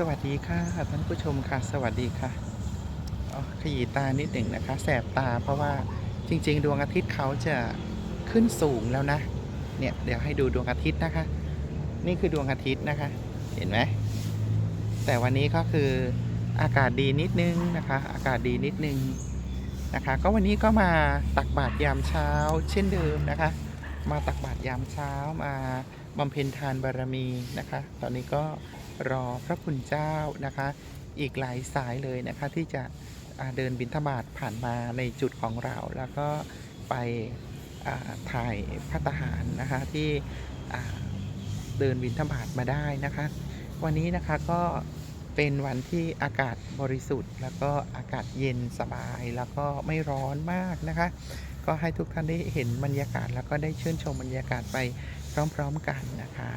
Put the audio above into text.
สวัสดีค่ะท่านผู้ชมค่ะ สวัสดีค่ะขยี้ตานิดหนึ่งนะคะ แสบตาเพราะว่าจริง ๆ ดวงอาทิตย์เขาจะขึ้นสูงแล้วนะ เนี่ยเดี๋ยวให้ดูดวงอาทิตย์นะคะ นี่คือดวงอาทิตย์นะคะ เห็นไหมแต่วันนี้ก็คืออากาศดีนิดนึงนะคะ อากาศดีนิดนึงนะคะ ก็วันนี้ก็มาตักบาตรยามเช้า เช่นเดิมนะคะ มาตักบาตรยามเช้ามาบำเพ็ญทานบารมีนะคะ ตอนนี้ก็ รอพระคุณเจ้านะคะ อีกหลายสายเลยนะคะที่จะเดินบิณฑบาตผ่านมาในจุดของเราแล้วก็ไปถ่ายพระตหารนะคะที่เดินบิณฑบาตมาได้นะคะ วันนี้นะคะก็เป็นวันที่อากาศบริสุทธิ์ แล้วก็อากาศเย็นสบายแล้วก็ไม่ร้อนมากนะคะ ก็ให้ทุกท่านได้เห็นบรรยากาศแล้วก็ได้ชื่นชมบรรยากาศไปพร้อมๆกันนะคะ